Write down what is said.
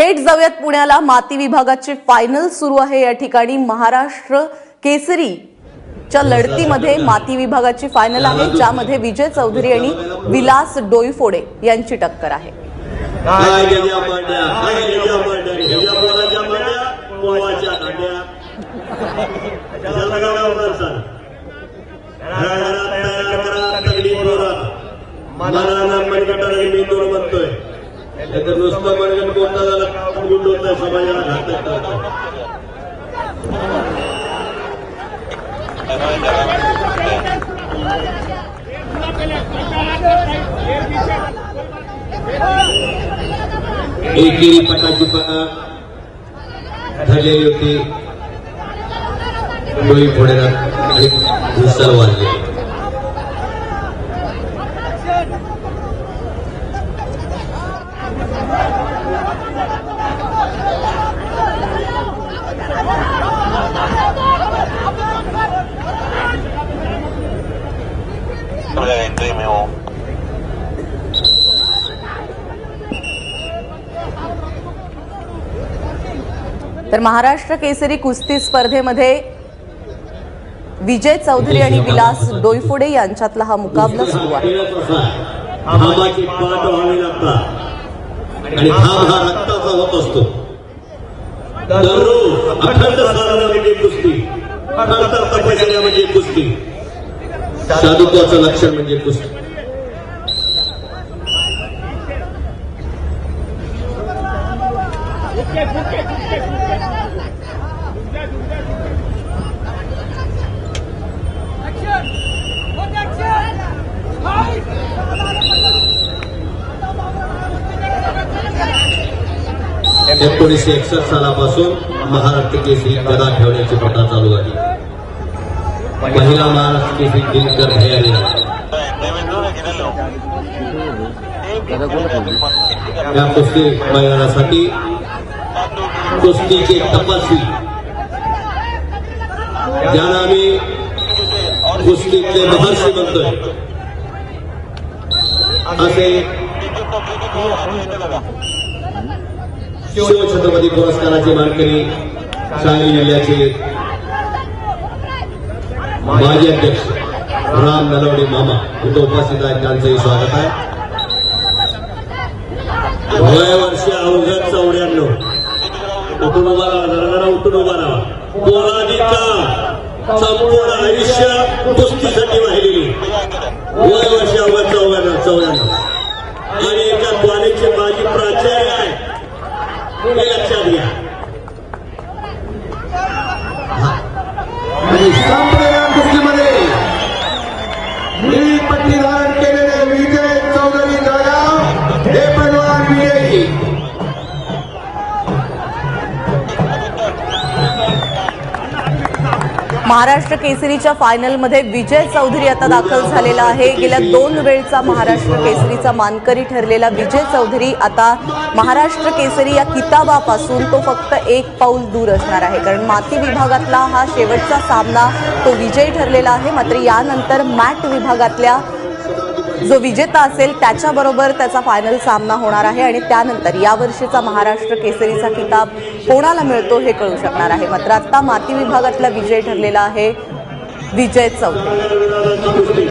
थेट जाऊयात पुण्याला. माती विभागाची फायनल सुरू आहे. या ठिकाणी महाराष्ट्र केसरी च्या लढतीमध्ये माती विभागाची फायनल आहे. ज्यामध्ये विजय चौधरी आणि विलास डोईफोडे यांची टक्कर आहे. बनतोय. गेल्या मांड्या नुसतं मनगट कोणता झालं गुंड होतं समाजाला घातक एकेरी पटाची पटा ठरलेली होती. डोळी फोडेला आणि भुसार वाजले तर महाराष्ट्र केसरी कुस्ती स्पर्धेमध्ये विजय चौधरी आणि विलास डोईफोडे यांच्यातला हा मुकाबला सुरू आहे. आणि थांब हा रक्ताचा होत असतो. दररोज अखंड साधना म्हणजे कुस्ती. अखंड तपश्चर्या म्हणजे कुस्ती. साधुत्वाचं लक्षण म्हणजे कुस्ती. Action! एकोणीसशे एकसष्ट सालापासून महाराष्ट्र केसरी गदा ठेवण्याची प्रथा चालू आहे. महिला महाराष्ट्र केसरी दिनकर भैयारी या कुस्ती मैदानासाठी कुस्तीचे तपासी ज्यांना आम्ही कुस्तीतले महर्षी म्हणतोय. असे शिवछत्रपती पुरस्काराचे मानकरी सांगली जिल्ह्याचे माजी अध्यक्ष राम नलवडे मामा. इथं उपस्थित आहेत त्यांचंही स्वागत आहे. वय वर्ष अवघ्यात चौऱ्याण्णव. उठून उभा राहा जरा जरा उठून उभा राहा. पोरादिका संपूर्ण आयुष्य कुस्तीसाठी वाहिलेली. वय वर्ष अवघ्यात चौऱ्याण्णव. चौऱ्याण्णव आणि एका कॉलेजचे माजी प्राचार्य हे लक्षात घ्या. आणि संपलेल्या कुस्तीमध्ये. निळी पट्टी महाराष्ट्र केसरीच्या फायनलमध्ये विजय चौधरी आता दाखल झालेला आहे. गेल्या दोन वेळचा महाराष्ट्र केसरीचा मानकरी ठरलेला विजय चौधरी आता महाराष्ट्र केसरी या किताबापासून तो फक्त एक पाऊल दूर असणार आहे. कारण माती विभागातला हा शेवटचा सामना तो विजयी ठरलेला आहे. मात्र यानंतर मॅट विभागातल्या जो विजेता असेल त्याच्याबरोबर त्याचा फायनल सामना होणार आहे आणि त्यानंतर यावर्षीचा महाराष्ट्र केसरीचा किताब कोणाला मिळतो हे कळू शकणार आहे. मात्र आत्ता माती विभागातला विजय ठरलेला आहे विजय चौधरी